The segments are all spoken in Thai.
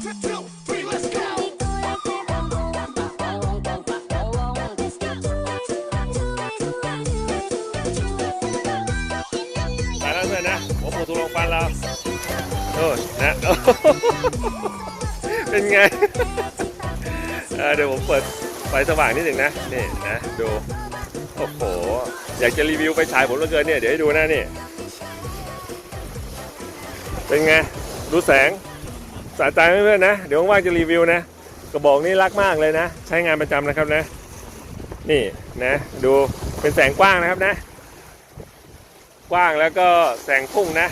two, three, let's go. ไปแล้วเพื่อนนะผมปูทุลงฟันเราโทษนะเป็นไงเออเดี๋ยวผมเปิดไฟสว่างนิดหนึ่งนะนี่นะดูโอ้โหอยากจะรีวิวไปฉายผมเหลือเกินเนี่ยเดี๋ยวให้ดูนะนี่เป็นไงดูแสง สะใจเพื่อนนะ เดี๋ยวว่างจะรีวิวนะ กระบอกนี้รักมากเลยนะ ใช้งานประจำนะครับนะ นี่นะ ดูเป็นแสงกว้างนะครับนะ กว้างแล้วก็แสงพุ่งนะ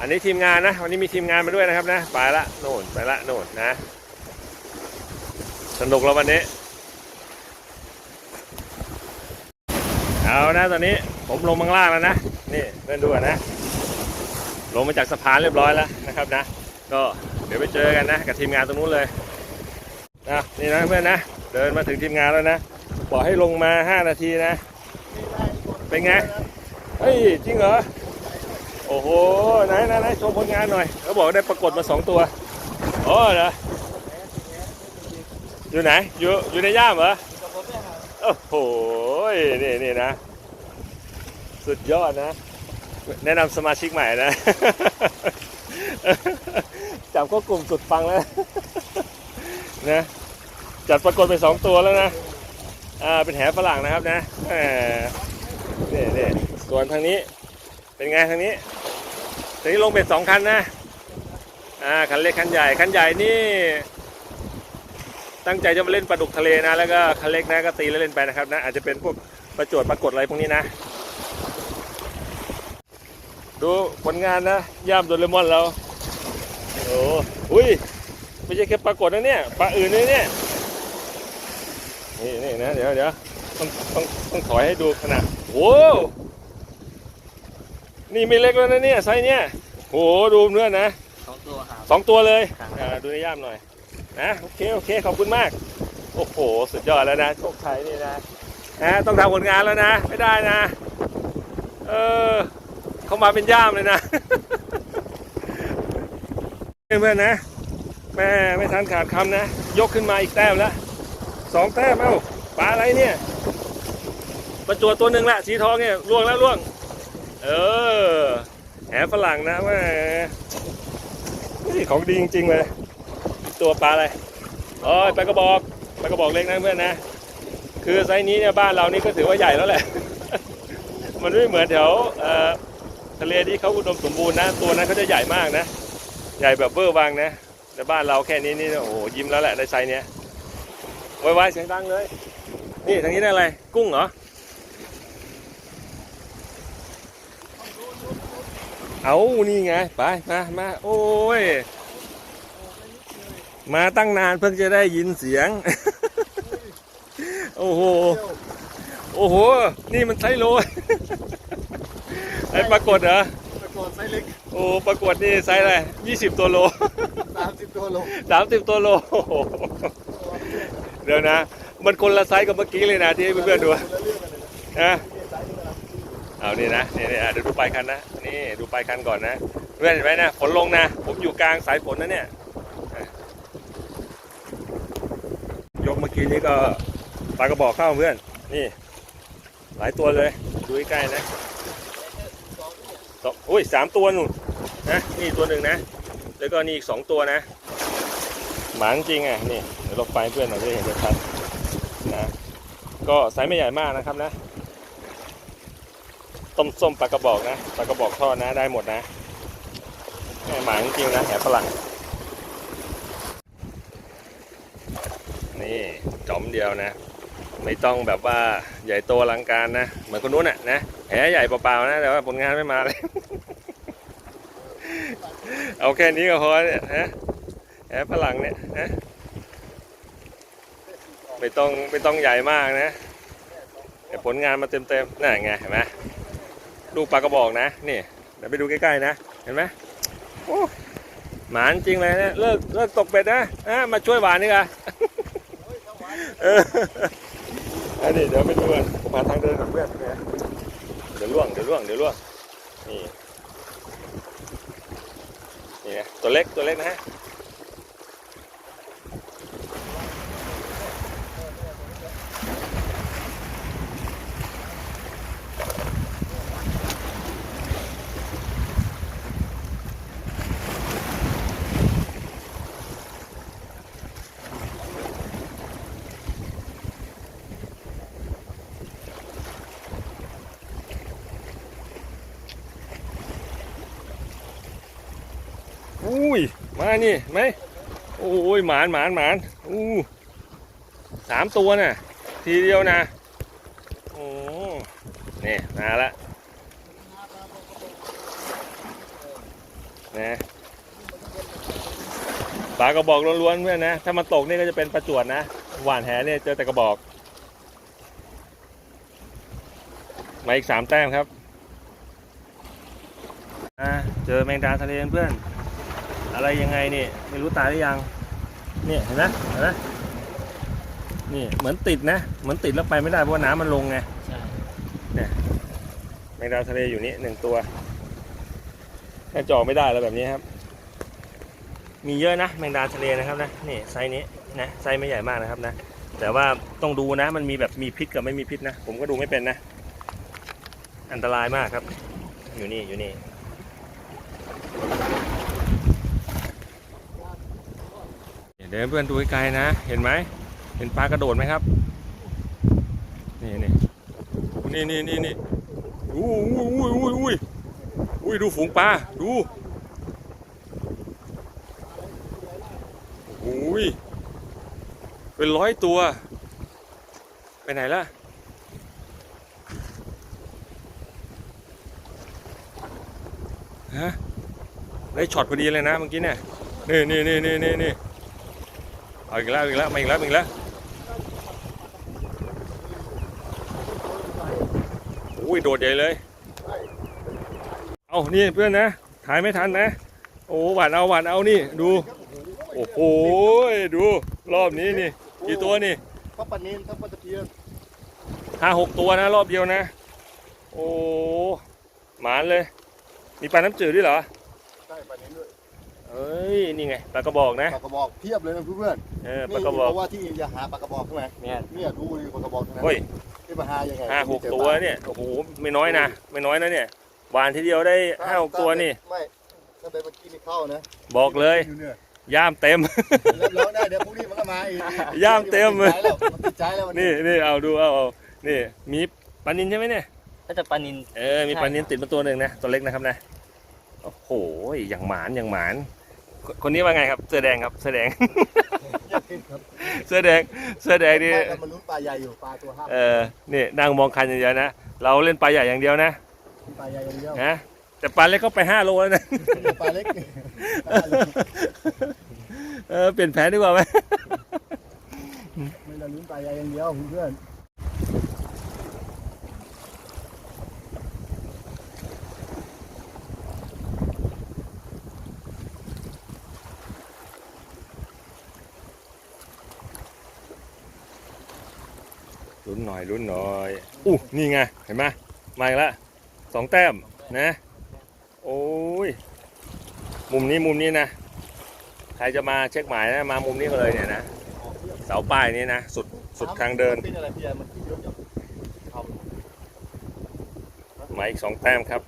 อันนี้ทีมงานนะ วันนี้มีทีมงานมาด้วยนะครับนะ ไปละโน่นไปละโน่นนะ สนุกแล้ววันนี้ เอานะตอนนี้ผมลงมังล่างแล้วนะ นี่เพื่อนดูนะลงมาจากสะพานเรียบร้อยแล้วนะครับนะ ก็ ดี๋ยวไปเจอกันนะ กับทีมงานตรงนู้นเลยนะนี่นะเพื่อนนะ เดินมาถึงทีมงานแล้วนะ บอกให้ลงมา 5 นาทีนะ เป็นไง เฮ้ย จริงเหรอ โอ้โห ไหนไหนไหนโชว์ผลงานหน่อย เขาบอกได้ปรากฏมาสองตัวอ๋อเหรอ อยู่ไหน อยู่ อยู่ในย่ามเหรอ โอ้โห นี่นี่นะ สุดยอดนะ แนะนำสมาชิกใหม่นะ จับก็กลุ่มสุดฟังแล้วนะจัดปรากฏไปสองตัวแล้วนะอ่าเป็นแหฝรั่งนะครับนะแหมนี่ยเนี่ยส่วนทางนี้เป็นไงทางนี้ทางนี้ลงเบ็ดสองคันนะอ่าคันเล็กคันใหญ่คันใหญ่นี่ตั้งใจจะมาเล่นปลาดุกทะเลนะ แล้วก็คันเล็กนะก็ตีเล่นไปนะครับนะอาจจะเป็นพวกประจวดปรากฏอะไรพวกนี้นะ ดูผลงานนะ ย่ามโดเรมอนเราโอ้อุ้ย ไม่ใช่แค่ปรากฏนะเนี่ยปลาอื่นด้วยเนี่ยนี่นี่นะเดี๋ยวเดี๋ยวต้องต้องต้องถอยให้ดูขนาดโอ้โหนี่ไม่เล็กแล้วนะเนี่ยไซส์เนี่ยโอ้โหดูเนื้อนะสองตัวครับสองตัวเลยครับอ่าดูในย่ามหน่อยนะโอเคโอเคขอบคุณมาก โอ้โห สุดยอดแล้วนะโชคชัยนี่นะนะต้องทำผลงานแล้วนะ ไม่ได้นะ เออ เขามาเป็นย่ามเลยนะเพื่อนๆนะแม่ไม่ทันขาดคำนะ ยกขึ้นมาอีกแต้มแล้วสองแต้มเอ้าปลาอะไรเนี่ยประจวดตัวหนึ่งละสีทองเนี่ยล่วงแล้วล่วง เออแหฝรั่งนะแม่นี่ของดีจริง ๆ เลย ตัวปลาอะไรอ๋อปลากระบอกปลากระบอกเล็กนะเพื่อนนะ คือไซส์นี้เนี่ยบ้านเรานี่ก็ถือว่าใหญ่แล้วแหละ มันไม่เหมือนแถวเอ่อ ทะเลที่เขาอุดมสมบูรณ์นะ ตัวนั้นเขาจะใหญ่มากนะ ใหญ่แบบเวอร์วังนะแต่บ้านเราแค่นี้นี่โอ้โหยิ้มแล้วแหละในไซเนี้ยไวๆเสียงดังเลย นี่ทางนี้ได้อะไร กุ้งเหรอเอานี่ไง ไป มา มา โอ้ย มาตั้งนานเพิ่งจะได้ยินเสียง โอ้โห โอ้โห นี่มันไซโล ไอ้ปรากฏเหรอตะโกนไซส์เล็กโอ้ปรากฏนี่ไซส์อะไรยี่สิบตัวโลสามสิบตัวโลสามสิบตัวโลโอ้โหเดี๋ยวนะ มันคนละไซส์กับเมื่อกี้เลยนะที่ให้เพื่อนๆดูคนละเรื่องกันเลยนะเอานี่นะนี่นี่อะเดี๋ยวดูปลายคันนะนี่ดูปลายคันก่อนนะเพื่อนเห็นไหมนะฝนลงนะ ผมอยู่กลางสายฝนนะเนี่ยอะยกเมื่อกี้นี้ก็ปลากระบอกเข้าเพื่อน นี่ หลายตัวเลย ดูใกล้ๆนะ สองอุ้ยสามตัวนู่นนะนี่ตัวหนึ่งนะ แล้วก็นี่อีกสองตัวนะ หมาจริงอะนี่เดี๋ยวเราไปเพื่อนเราจะได้เห็นชัดนะก็ไซส์ไม่ใหญ่มากนะครับนะต้มส้มปลากระบอกนะปลากระบอกทอดนะได้หมดนะแม่หมาจริงนะแหฝรั่งนี่จอมเดียวนะ ไม่ต้องแบบว่าใหญ่โตอลังการนะ เหมือนคนนู้นน่ะนะแหใหญ่เปล่าๆนะแต่ว่าผลงานไม่มาเลย เอาแค่นี้ก็พอเนี่ยนะแหฝรั่งเนี่ยนะไม่ต้องไม่ต้องใหญ่มากนะแต่ผลงานมาเต็มๆน่นไงเห็นไหมลูกปลากระบอกนะนี่เดี๋ยวไปดูใกล้ๆนะเห็นไหมโอ้หมานจริงเลยนะเลิกเลิกตกเบ็ดนะมาช่วยหวานนี่กันเอันนี้เดี๋ยวไปดูกันผมหาทางเดินกับเพื่อนเดี๋ยวล่วงเดี๋ยวล่วงเดี๋ยวล่วงนี่นี่นะตัวเล็กตัวเล็กนะฮะ มานี่ไหมโอ้ยหมานหมานหมานอู้สามตัวน่ะ ทีเดียวนะโอ้นี่มาละนะปลากระบอกล้วนๆเพื่อนนะ ถ้ามันตกนี่ก็จะเป็นประจวดนะ หวานแหเนี่ยเจอแต่กระบอก มาอีกสามแต้มครับอ่าเจอแมงดาทะเลเพื่อน อะไรยังไงนี่ไม่รู้ตายหรือยังเนี่ยเห็นไหมเห็นไหมนี่เหมือนติดนะ เหมือนติดแล้วไปไม่ได้เพราะว่าน้ำมันลงไงใช่แมงดาทะเลอยู่นี่หนึ่งตัวแค่จอไม่ได้แล้วแบบนี้ครับ มีเยอะนะแมงดาทะเลนะครับนะนี่ไซส์นี้นะไซส์ไม่ใหญ่มากนะครับนะ แต่ว่าต้องดูนะมันมีแบบมีพิษกับไม่มีพิษนะ ผมก็ดูไม่เป็นนะ อันตรายมากครับ อยู่นี่อยู่นี่ เดี๋ยวเพื่อนดูไกลๆนะ เห็นไหม เห็นปลากระโดดไหมครับ นี่นี่นี่นี่นี่นี่อุ้ยอุ้ยอุ้ยอุ้ยอุ้ยดูฝูงปลา ดูอุ้ยเป็นร้อยตัว ไปไหนล่ะฮะได้ช็อตพอดีเลยนะเมื่อกี้เนี่ยนี่นี่นี่นี่นี่ เอาอีกแล้วอีกแล้วมาอีกแล้วมาอีกแล้วอุ้ยโดดใหญ่เลย เอานี่เพื่อนนะถ่ายไม่ทันนะ โอ้หวานเอาหวานเอานี่ดู โอ้โหดูรอบนี้นี่กี่ตัวนี่ทั้งปลานินทั้งปลาตะเพียนห้าหกตัวนะ รอบเดียวนะ โอ้หมานเลย มีปลาน้ำจืดด้วยเหรอ ใช่ปลานินด้วย เอ้ยนี่ไงปลากระบอกนะปลากระบอกเพียบเลยนะเพื่อนเออๆปลากระบอกเพราะว่าที่จะหาปลากระบอกใช่ไหมเนี่ยเนี่ยดูดิปลากระบอกทั้งนั้นเฮ้ยที่มาหายังไงห้าหกตัวเนี่ยโอ้โหไม่น้อยนะไม่น้อยนะเนี่ยหวานทีเดียวได้ห้าหกตัวนี่ ไม่ถ้าเป็นเมื่อกี้ไม่เข้านะบอกเลยอยู่เนี่ยย่ามเต็ม รับรองได้เดี๋ยวพรุ่งนี้มันก็มาอีกย่ามเต็มเลยมันติดใจแล้วมันติดใจแล้ววันนี่นี่เอาดูเอาเอานี่มีปลานินใช่ไหมเนี่ยก็จะปลานิน เออมีปลานินติดมาตัวหนึ่งนะตัวเล็กนะครับนะโอ้โหอย่างหมานอย่างหมาน คนคนนี้ว่าไงครับเสื้อแดงครับเสื้อแดงครับเสื้อแดงเสื้อแดงนี่ไม่กันมันลุ้นปลาใหญ่อยู่ปลาตัวห้าเออนี่นั่งมองคันอย่างเดียวนะเราเล่นปลาใหญ่อย่างเดียวนะปลาใหญ่อย่างเดียวนะแต่ปลาเล็กก็ไปห้าโลแล้วนะปลาเล็กนี่เออเปลี่ยนแผนดีกว่าไหมไม่ได้ลุ้นปลาใหญ่อย่างเดียวเพื่อนลุ้นหน่อยลุ้นหน่ อู้นี่ไง เห็นไหมมาอีกแล้วสองแต้มนะ โอ้ย มุมนี้มุมนี้นะ ใครจะมาเช็คหมายนะมามุมนี้ก็เลยเนี่ยนะเสาป้ายนี้นะ สุดสุดทางเดินหญ่มันกินเยอะจังเอาอีกสองแต้มครับ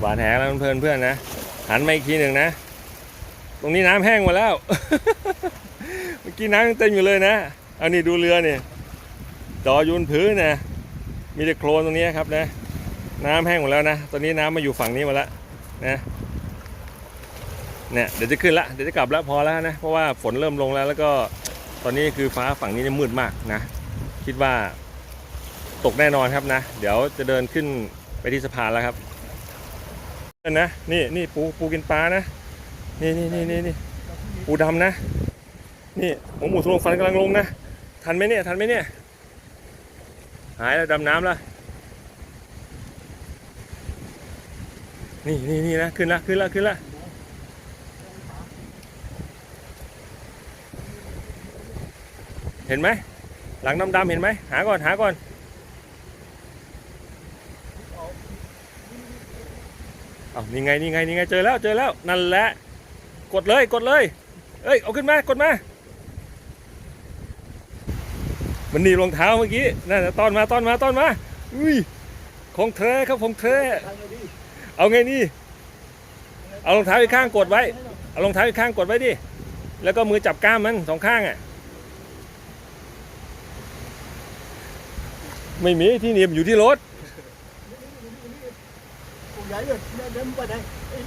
หวานแหแล้วเพื่อนเพื่อนนะ หันมาอีกทีหนึ่งนะ ตรงนี้น้ำแห้งหมดแล้ว เมื่อกี้น้ำยังเต็มอยู่เลยนะ เอานี่ดูเรือเนี่ยจอยุนพื้นนะ มีแต่โคลนตรงนี้ครับนะ น้ำแห้งหมดแล้วนะ ตอนนี้น้ำมาอยู่ฝั่งนี้หมดแล้วนะ เนี่ยเดี๋ยวจะขึ้นละ เดี๋ยวจะกลับแล้วพอแล้วนะ เพราะว่าฝนเริ่มลงแล้ว แล้วก็ตอนนี้คือฟ้าฝั่งนี้เนี่ยมืดมากนะ คิดว่าตกแน่นอนครับนะ เดี๋ยวจะเดินขึ้นไปที่สะพานแล้วครับ นะนี่นี่ปูปูกินปลานะนี่นี่นี่นี่นี่ปูดำนะ นี่ผมหมูทะลงฟันกำลังลงนะทันไหมเนี่ยทันไหมเนี่ยหายแล้วดำน้ำแล้วนี่นี่นี่นะขึ้นละขึ้นละขึ้นละเห็นไหมหลังดำๆเห็นไหมหาก่อนหาก่อน เอา นี่ไงนี่ไงนี่ไงเจอแล้วเจอแล้วนั่นแหละกดเลยกดเลย เอ้ยเอาขึ้นมากดมามันหนีรองเท้าเมื่อกี้นั่นน่ะตอนมาตอนมาตอนมาอุ้ยของแท้ครับของแท้เลยดิเอาไงนี่เอารองเท้าอีกข้างกดไว้เอารองเท้าอีกข้างกดไว้ดิแล้วก็มือจับก้ามมันสองข้างอะไม่มีที่หนีบอยู่ที่รถ ญ่เลยเดินไปไหน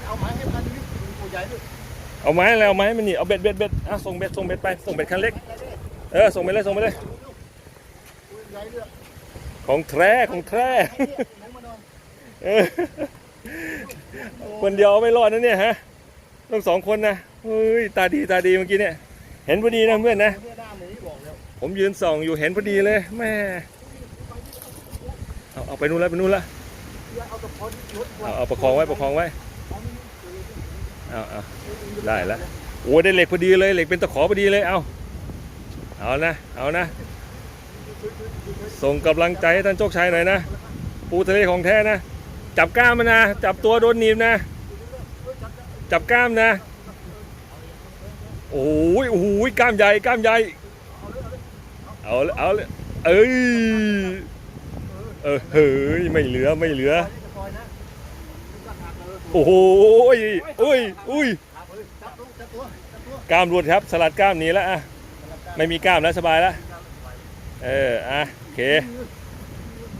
เอาไม้ให้พันนิดปูใหญ่เลยเอาไม้อะไรเอาไม้มันนี่เอาเบ็ดเบ็ดเบ็ดอะส่งเบ็ดส่งเบ็ดไปส่งเบ็ดคันเล็ก เออส่งไปเลยส่งไปเลย ของแท้ของแท้คนเดียวเอาไม่รอดนะเนี่ยฮะต้องสองคนนะเฮ้ยตาดีตาดีเมื่อกี้เนี่ย เห็นพอดีนะเพื่อนนะ ผมยืนส่องอยู่เห็นพอดีเลยแม่เอาเอาไปนู่นแล้วไปนู่นแล้ว เอาตะพอนรถเอาเอาประคองไว้ประคองไว้เอาเอาได้แล้วโอ้ได้เหล็กพอดีเลยเหล็กเป็นตะขอพอดีเลยเอาเอานะเอานะ ส่งกำลังใจให้ท่านโชคชัยหน่อยนะ ปูทะเลของแท้นะ จับกล้ามมันนะ จับตัวโดนหนีบนะ จับกล้ามนะโอ้ยโอ้ยกล้ามใหญ่กล้ามใหญ่เอาเลยเอาเลยเอ้ย เออเฮ้ยไม่เหลือไม่เหลือคอยนะจับหักเลยโอ้โหยอุ้ยอุ้ยจับเลยกล้ามหลุดครับ สลัดกล้ามหนีแล้วอะไม่มีกล้ามแล้วสบายแล้วเอออะโอเค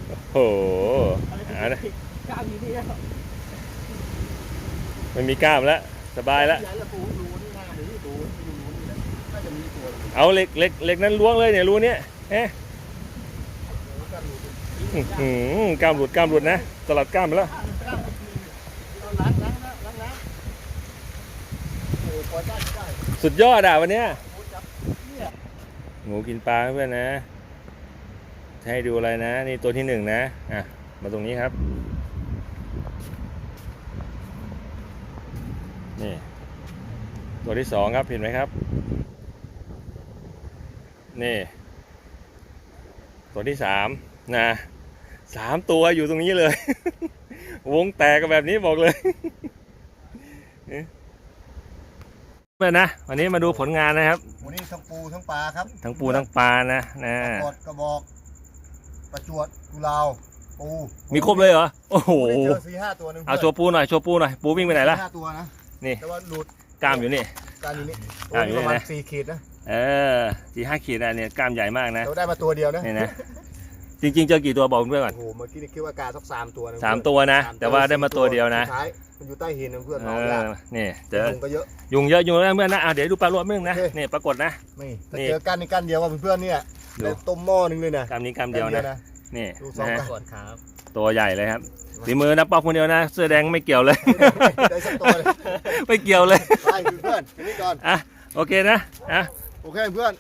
โอ้โหอะนะกล้ามอยู่นี่แล้วไม่มีกล้ามแล้วสบายแล้วเลยเอาเหล็กเหล็กเหล็กนั้นล้วงเลยเนี่ยรูเนี้ยเอ๊ะ อื้อหือกล้ามหลุดกล้ามหลุดนะสลัดกล้ามไปแล้วสุดยอดอะวันเนี้ยหมูกินปลาเพื่อนนะจะให้ดูอะไรนะ นี่ตัวที่หนึ่งนะ อะ มาตรงนี้ครับ นี่ ตัวที่สองครับ เห็นไหมครับ นี่ ตัวที่สามนะ สามตัวอยู่ตรงนี้เลย วงแตกกันแบบนี้บอกเลยเอ๊ะเพื่อนนะวันนี้มาดูผลงานนะครับวันนี้ทั้งปูทั้งปลาครับทั้งปูทั้งปลานะนะกดกระบอก ประจวดกุลาวปูมีครบเลยเหรอโอ้โหวันนี้เจอสี่ห้าตัวหนึงเอาโชว์ปูหน่อยโชว์ปูหน่อยปูวิ่งไปไหนละสี่ห้าตัวนะนี่แต่ว่าหลุดกล้ามอยู่นี่การอยู่นี่กล้ามอยู่ประมาณนี่นะสี่ขีดนะเออสี่ห้าขีดอะเนี่ยกล้ามใหญ่มากนะเราได้มาตัวเดียวนะนี่นะ จริงๆเจอกี่ตัวบอกเพื่อนก่อน โอ้โหเมื่อกี้นี่คิดว่าการสักสามตัวนะสามตัวนะสแต่ว่าได้มาตัวเดียวนะ สุดท้ายมันอยู่ใต้หินนะเพื่อนเอน้องยาอนี่เจอ ยุงก็เยอะ ยุงเยอะยุงแล้วเพื่อนนะอะเดี๋ยวดูปลารวมมึงนะ โอเค นี่ปรากฏนะ นี่ถ้านี่เจอกันในกันเดียวว่าเพื่อนๆเนี่ยดู ได้ต้มหม้อหนึงเลยนะกล้ามนี้กล้ามเดียวนะนี่ดูสองนะกัฮะนก่อนครับ ตัวใหญ่เลยครับฝีมือนะป๊อกคนเดียวนะเสื้อแดงไม่เกี่ยวเลย ได้สักตัวเลยไม่เกี่ยวเลย ไปเพื่อนๆทีนี้ก่อนอะโอเคนะอะ โอเคเพื่อน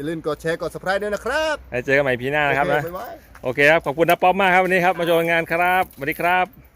อย่าลืมกดแชร์กด subscribe ด้วยนะครับไว้เจอกันใหม่พีหน้านะครับนะโอเบ๊ายบายโอเคครับ ขอบคุณนะป๊อปมากครับวันนี้ครับ มาโชว์งานครับสวัสดีครับ